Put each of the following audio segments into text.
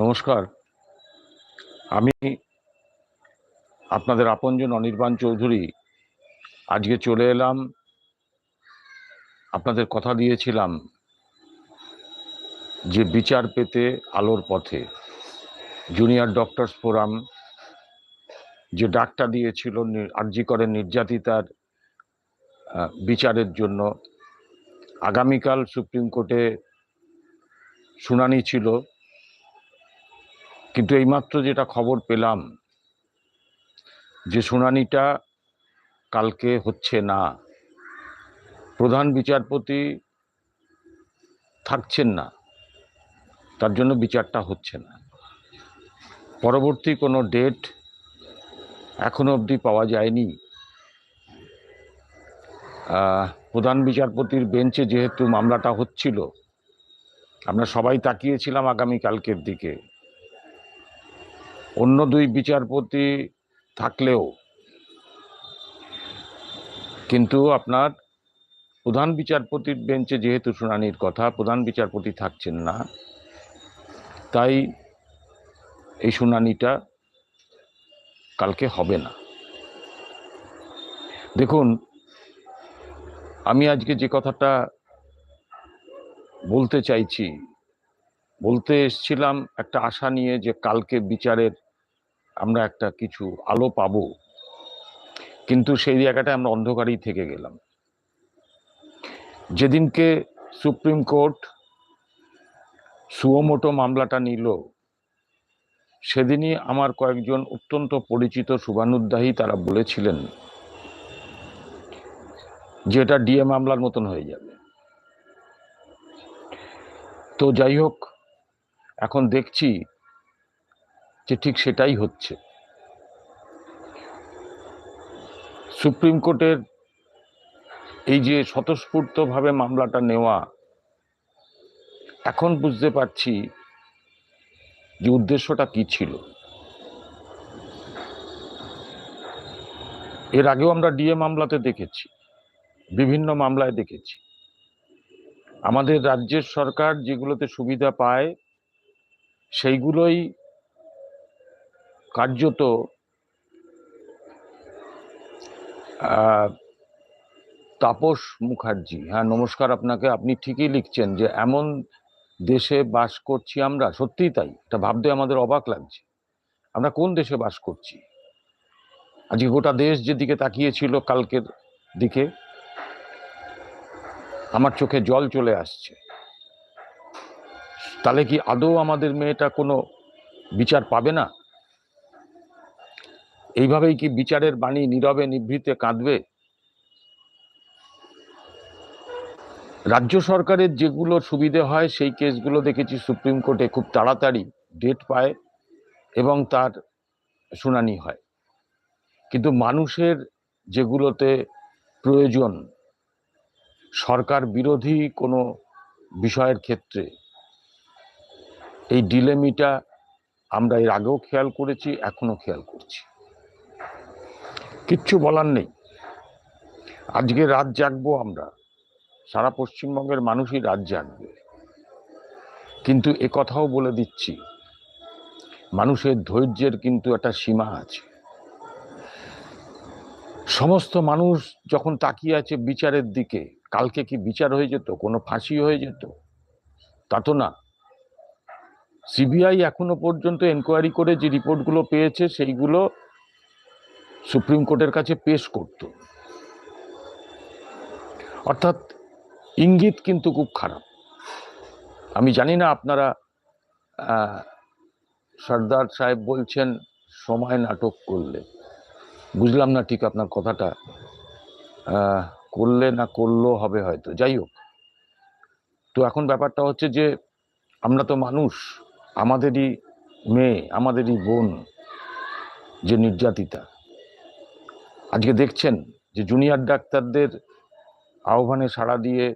নমস্কার। আমি আপনাদের আপনজন অনির্বাণ চৌধুরী। আজকে চলে এলাম, আপনাদের কথা দিয়েছিলাম যে বিচার পেতে আলোর পথে। জুনিয়র ডক্টরস ফোরাম যে ডাকটা দিয়েছিল আর্জি করে নির্যাতিতার বিচারের জন্য। আগামীকাল সুপ্রিম কোর্টে শুনানি ছিল। কিন্তু এইমাত্র যেটা খবর পেলাম, যে শুনানিটা কালকে হচ্ছে না। প্রধান বিচারপতি থাকছেন না, তার জন্য বিচারটা হচ্ছে না। পরবর্তী কোনো ডেট এখনও অবধি পাওয়া যায়নি। প্রধান বিচারপতির বেঞ্চে যেহেতু মামলাটা হচ্ছিল, আমরা সবাই তাকিয়েছিলাম আগামী কালকের দিকে। অন্য দুই বিচারপতি থাকলেও, কিন্তু আপনার প্রধান বিচারপতির বেঞ্চে যেহেতু শুনানির কথা, প্রধান বিচারপতি থাকছেন না, তাই এই শুনানিটা কালকে হবে না। দেখুন, আমি আজকে যে কথাটা বলতে চাইছি, বলতে এসছিলাম একটা আশা নিয়ে যে কালকে বিচারের আমরা একটা কিছু আলো পাবো। কিন্তু সেই জায়গাটায় আমরা অন্ধকারেই থেকে গেলাম। যেদিনকে সুপ্রিম কোর্ট সুয়োমোটো মামলাটা নিল, সেদিনই আমার কয়েকজন অত্যন্ত পরিচিত শুভানুদ্দাহী তারা বলেছিলেন যে এটা ডিএ মামলার মতন হয়ে যাবে। তো যাই হোক, এখন দেখছি যে ঠিক সেটাই হচ্ছে। সুপ্রিম কোর্টের এই যে স্বতঃস্ফূর্তভাবে মামলাটা নেওয়া, এখন বুঝতে পারছি যে উদ্দেশ্যটা কি ছিল। এর আগেও আমরা ডিএ মামলাতে দেখেছি, বিভিন্ন মামলায় দেখেছি। আমাদের রাজ্যের সরকার যেগুলোতে সুবিধা পায়, সেইগুলোই কার্যত তাপস মুখার্জি। হ্যাঁ নমস্কার আপনাকে। আপনি ঠিকই লিখছেন যে, এমন দেশে বাস করছি আমরা, সত্যিই তাই। এটা ভাবতে আমাদের অবাক লাগছে। আমরা কোন দেশে বাস করছি? আজকে গোটা দেশ যেদিকে তাকিয়েছিল কালকের দিকে, আমার চোখে জল চলে আসছে। তাহলে কি আদৌ আমাদের মেয়েটা কোনো বিচার পাবে না? এইভাবেই কি বিচারের বাণী নীরবে নিভৃতে কাঁদবে? রাজ্য সরকারের যেগুলো সুবিধে হয়, সেই কেসগুলো দেখেছি সুপ্রিম কোর্টে খুব তাড়াতাড়ি ডেট পায় এবং তার শুনানি হয়। কিন্তু মানুষের যেগুলোতে প্রয়োজন, সরকার বিরোধী কোনো বিষয়ের ক্ষেত্রে এই ডিলেমিটা আমরা এর আগেও খেয়াল করেছি এখনও খেয়াল করছি। কিচ্ছু বলার নেই। আজকে রাত জাগবো আমরা। সারা পশ্চিমবঙ্গের মানুষই রাত জাগবে। কিন্তু এ কথাও বলে দিচ্ছি, মানুষের ধৈর্যের কিন্তু একটা সীমা আছে। সমস্ত মানুষ যখন তাকিয়ে আছে বিচারের দিকে, কালকে কি বিচার হয়ে যেত, কোনো ফাঁসি হয়ে যেত? তা তো না। সিবিআই এখনও পর্যন্ত এনকোয়ারি করে যে রিপোর্টগুলো পেয়েছে, সেইগুলো সুপ্রিম কোর্টের কাছে পেশ করত। অর্থাৎ ইঙ্গিত কিন্তু খুব খারাপ। আমি জানি না আপনারা সর্দার সাহেব বলছেন, সময় নাটক করলে। বুঝলাম না ঠিক আপনার কথাটা। করলে না করলেও হবে হয়তো। যাই হোক। তো এখন ব্যাপারটা হচ্ছে যে, আমরা তো মানুষ, আমাদেরই মেয়ে, আমাদেরই বোন, যে নির্যাতিতা। আজকে দেখছেন যে জুনিয়র ডাক্তারদের আহ্বানে সাড়া দিয়ে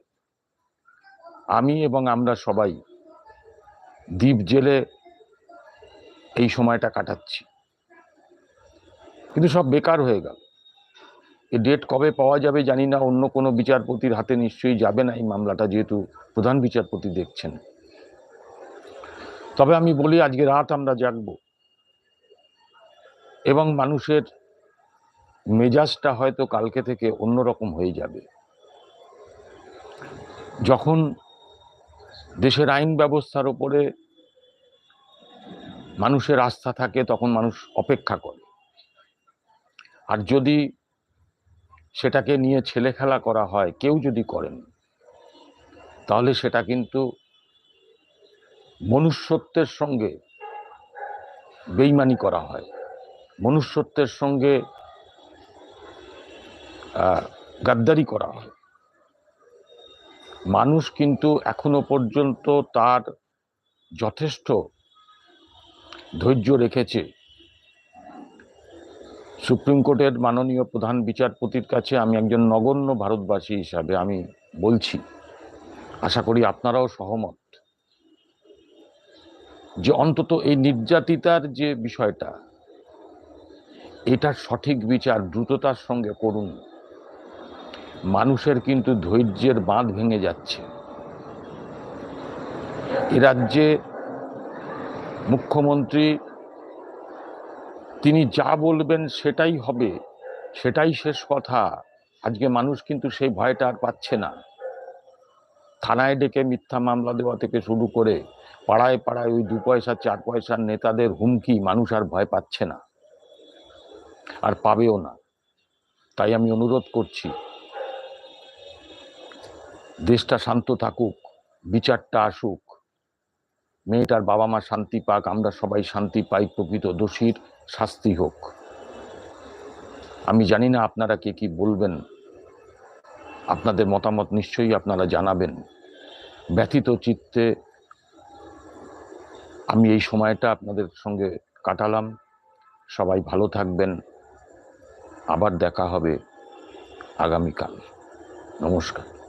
আমি এবং আমরা সবাই দ্বীপ জেলে এই সময়টা কাটাচ্ছি। কিন্তু সব বেকার হয়ে গেল। এ ডেট কবে পাওয়া যাবে জানি না, অন্য কোনো বিচারপতির হাতে নিশ্চয়ই যাবে না এই মামলাটা যেহেতু প্রধান বিচারপতি দেখছেন। তবে আমি বলি আজকে রাত আমরা জাগব এবং মানুষের মেজাজটা হয়তো কালকে থেকে অন্যরকম হয়ে যাবে। যখন দেশের আইন ব্যবস্থার উপরে মানুষের আস্থা থাকে, তখন মানুষ অপেক্ষা করে। আর যদি সেটাকে নিয়ে ছেলে খেলা করা হয়, কেউ যদি করেন, তাহলে সেটা কিন্তু মনুষ্যত্বের সঙ্গে বেইমানি করা হয়। মনুষ্যত্বের সঙ্গে গাদ্দারি করা। হয় মানুষ কিন্তু এখনও পর্যন্ত তার যথেষ্ট ধৈর্য রেখেছে। সুপ্রিম কোর্টের মাননীয় প্রধান বিচারপতির কাছে আমি একজন নগণ্য ভারতবাসী হিসাবে আমি বলছি, আশা করি আপনারাও সহমত, যে অন্তত এই নির্যাতিতার যে বিষয়টা, এটার সঠিক বিচার দ্রুততার সঙ্গে করুন। মানুষের কিন্তু ধৈর্যের বাঁধ ভেঙে যাচ্ছে। এ রাজ্যে মুখ্যমন্ত্রী, তিনি যা বলবেন সেটাই হবে, সেটাই শেষ কথা। আজকে মানুষ কিন্তু সেই ভয়টা আর পাচ্ছে না। থানায় ডেকে মিথ্যা মামলা দেওয়া থেকে শুরু করে পাড়ায় পাড়ায় ওই দু পয়সা চার পয়সার নেতাদের হুমকি মানুষ আর ভয় পাচ্ছে না, আর পাবেও না। তাই আমি অনুরোধ করছি দেশটা শান্ত থাকুক, বিচারটা আসুক, মেয়েটার বাবা মা শান্তি পাক, আমরা সবাই শান্তি পাই, প্রকৃত দোষীর শাস্তি হোক। আমি জানি না আপনারা কে কি বলবেন। আপনাদের মতামত নিশ্চয়ই আপনারা জানাবেন। ব্যথিত চিত্তে আমি এই সময়টা আপনাদের সঙ্গে কাটালাম। সবাই ভালো থাকবেন। আবার দেখা হবে আগামীকাল। নমস্কার।